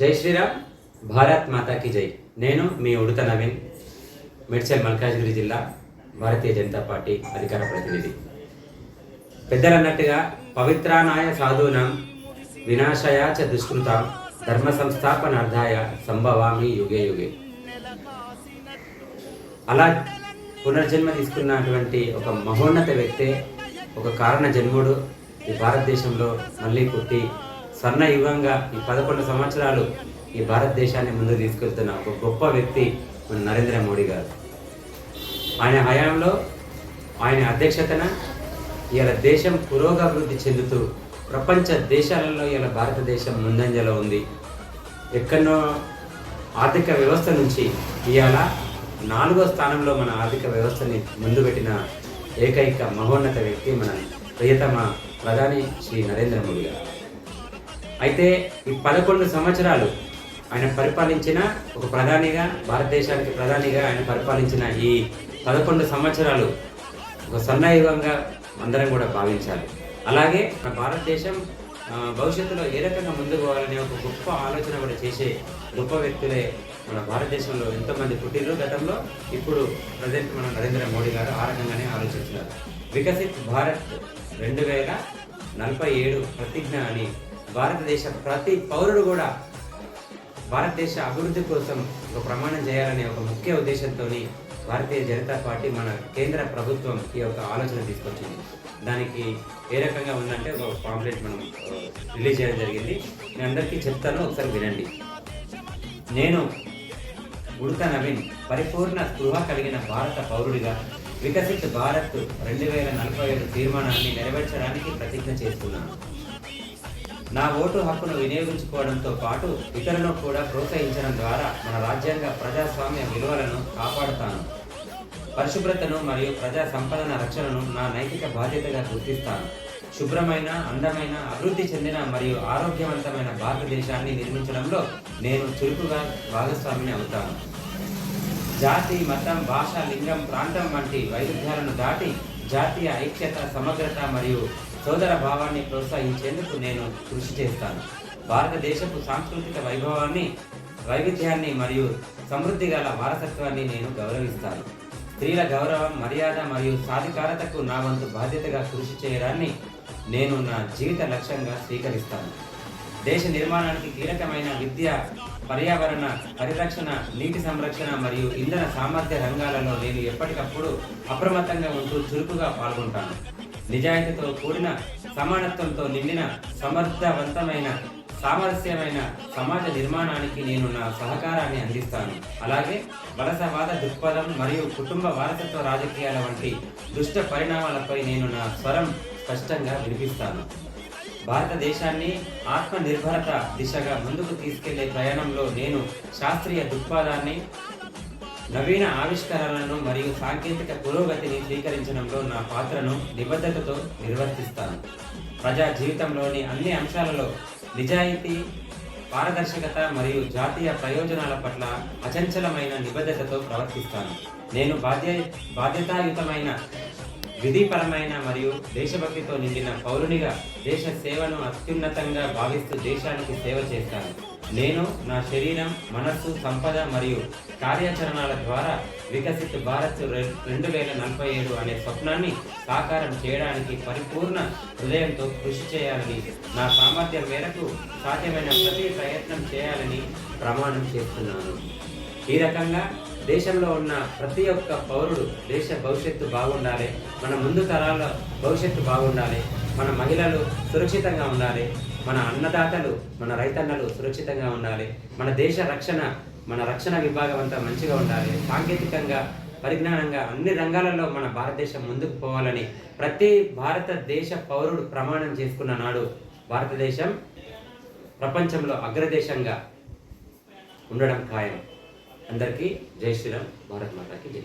జై శ్రీరామ్. భారత్ మాతాకి జై. నేను మీ ఉడత నవీన్ మెడ్చల్ మల్కాజ్గిరి జిల్లా భారతీయ జనతా పార్టీ అధికార ప్రతినిధి. పెద్దలన్నట్టుగా పవిత్రానాయ సాధూనాం వినాశయ చ దుష్కృతాం ధర్మ సంస్థాపనార్థాయ సంభవామి యుగే యుగే. అలా పునర్జన్మ తీసుకున్నటువంటి ఒక మహోన్నత వ్యక్తే ఒక కారణ జన్ముడు ఈ భారతదేశంలో మళ్ళీ పుట్టి స్వర్ణ యుగంగా ఈ పదకొండు సంవత్సరాలు ఈ భారతదేశాన్ని ముందుకు తీసుకెళ్తున్న ఒక గొప్ప వ్యక్తి మన నరేంద్ర మోడీ గారు. ఆయన హయాంలో ఆయన అధ్యక్షతన ఇవాళ దేశం పురోగభివృద్ధి చెందుతూ ప్రపంచ దేశాలలో ఇవాళ భారతదేశం ముందంజలో ఉంది. ఎక్కడో ఆర్థిక వ్యవస్థ నుంచి ఇవాళ నాలుగో స్థానంలో మన ఆర్థిక వ్యవస్థని ముందు పెట్టిన ఏకైక మహోన్నత వ్యక్తి మన ప్రియతమ ప్రధాని శ్రీ నరేంద్ర మోడీ గారు. అయితే ఈ పదకొండు సంవత్సరాలు ఆయన పరిపాలించిన ఒక ప్రధానిగా భారతదేశానికి ప్రధానిగా ఆయన పరిపాలించిన ఈ పదకొండు సంవత్సరాలు ఒక స్వర్ణయుగంగా అందరం కూడా భావించాలి. అలాగే మన భారతదేశం భవిష్యత్తులో ఏ రకంగా ముందుకు పోవాలనే ఒక గొప్ప ఆలోచన కూడా చేసే గొప్ప వ్యక్తులే మన భారతదేశంలో ఎంతోమంది పుట్టినరు గతంలో. ఇప్పుడు ప్రజెంట్ మన నరేంద్ర మోడీ గారు ఆ రకంగానే ఆలోచిస్తున్నారు. వికసిత్ భారత్ రెండు వేల నలభై ఏడు ప్రతిజ్ఞ అని భారతదేశ ప్రతి పౌరుడు కూడా భారతదేశ అభివృద్ధి కోసం ఒక ప్రమాణం చేయాలనే ఒక ముఖ్య ఉద్దేశంతో భారతీయ జనతా పార్టీ మన కేంద్ర ప్రభుత్వం ఈ యొక్క ఆలోచన తీసుకొచ్చింది. దానికి ఏ రకంగా ఉందంటే ఒక పాంప్లెట్ మనం రిలీజ్ చేయడం జరిగింది. నేను అందరికీ చెప్తాను ఒకసారి వినండి. నేను ఉడత నవీన్ పరిపూర్ణ స్పృహ కలిగిన భారత పౌరుడిగా వికసిత్ భారత్ రెండు వేల నలభై ఏడు తీర్మానాన్ని నెరవేర్చడానికి ప్రతిజ్ఞ చేస్తున్నాను. నా ఓటు హక్కును వినియోగించుకోవడంతో పాటు ఇతరులను కూడా ప్రోత్సహించడం ద్వారా మన రాజ్యాంగ ప్రజాస్వామ్య విలువలను కాపాడుతాను. పరిశుభ్రతను మరియు ప్రజా సంపదన రక్షణను నా నైతిక బాధ్యతగా గుర్తిస్తాను. శుభ్రమైన అందమైన అభివృద్ధి చెందిన మరియు ఆరోగ్యవంతమైన భారతదేశాన్ని నిర్మించడంలో నేను చురుకుగా భాగస్వామిని అవుతాను. జాతి మతం భాష లింగం ప్రాంతం వంటి వైరుధ్యాలను దాటి జాతీయ ఐక్యత సమగ్రత మరియు సోదర భావాన్ని ప్రోత్సహించేందుకు నేను కృషి చేస్తాను. భారతదేశపు సాంస్కృతిక వైభవాన్ని వైవిధ్యాన్ని మరియు సమృద్ధి గల వారసత్వాన్ని నేను గౌరవిస్తాను. స్త్రీల గౌరవం మర్యాద మరియు సాధికారతకు నా వంతు బాధ్యతగా కృషి చేయడాన్ని నేను నా జీవిత లక్ష్యంగా స్వీకరిస్తాను. దేశ నిర్మాణానికి కీలకమైన విద్య పర్యావరణ పరిరక్షణ నీటి సంరక్షణ మరియు ఇంధన సామర్థ్య రంగాలలో నేను ఎప్పటికప్పుడు అప్రమత్తంగా ఉంటూ చురుకుగా పాల్గొంటాను. నిజాయితీతో కూడిన సమానత్వంతో నిండిన సమర్థవంతమైన సామరస్యమైన సమాజ నిర్మాణానికి నేను నా సహకారాన్ని అందిస్తాను. అలాగే వలసవాద దృక్పథం మరియు కుటుంబ వారసత్వ రాజకీయాల వంటి దుష్ట పరిణామాలపై నేను నా స్వరం స్పష్టంగా వినిపిస్తాను. భారతదేశాన్ని ఆత్మనిర్భరత దిశగా ముందుకు తీసుకెళ్ళే ప్రయాణంలో నేను శాస్త్రీయ దృక్పథాన్ని నవీన ఆవిష్కరణలను మరియు సాంకేతిక పురోగతిని స్వీకరించడంలో నా పాత్రను నిబద్ధతతో నిర్వర్తిస్తాను. ప్రజా జీవితంలోని అన్ని అంశాలలో నిజాయితీ పారదర్శకత మరియు జాతీయ ప్రయోజనాల పట్ల అచంచలమైన నిబద్ధతతో ప్రవర్తిస్తాను. నేను బాధ్య బాధ్యతాయుతమైన విధిపరమైన మరియు దేశభక్తితో నిండిన పౌరునిగా దేశ సేవను అత్యున్నతంగా భావిస్తూ దేశానికి సేవ చేస్తాను. నేను నా శరీరం మనస్సు సంపద మరియు కార్యాచరణల ద్వారా వికసిత్ భారత్ రెండు వేల నలభై ఏడు అనే స్వప్నాన్ని సాకారం చేయడానికి పరిపూర్ణ హృదయంతో కృషి చేయాలని నా సామర్థ్యం మేరకు సాధ్యమైన ప్రతి ప్రయత్నం చేయాలని ప్రమాణం చేస్తున్నాను. ఈ రకంగా దేశంలో ఉన్న ప్రతి ఒక్క పౌరుడు దేశ భవిష్యత్తు బాగుండాలి మన ముందు తరాల భవిష్యత్తు బాగుండాలి మన మహిళలు సురక్షితంగా ఉండాలి మన అన్నదాతలు మన రైతన్నలు సురక్షితంగా ఉండాలి. మన దేశ రక్షణ మన రక్షణ విభాగం అంతా మంచిగా ఉండాలి. సాంకేతికంగా పరిజ్ఞానంగా అన్ని రంగాలలో మన భారతదేశం ముందుకు పోవాలని ప్రతి భారతదేశ పౌరుడు ప్రమాణం చేసుకున్న నాడు భారతదేశం ప్రపంచంలో అగ్రదేశంగా ఉండడం ఖాయం. అందరికీ జై శ్రీరామ్. భారత్ మాతాకి జై.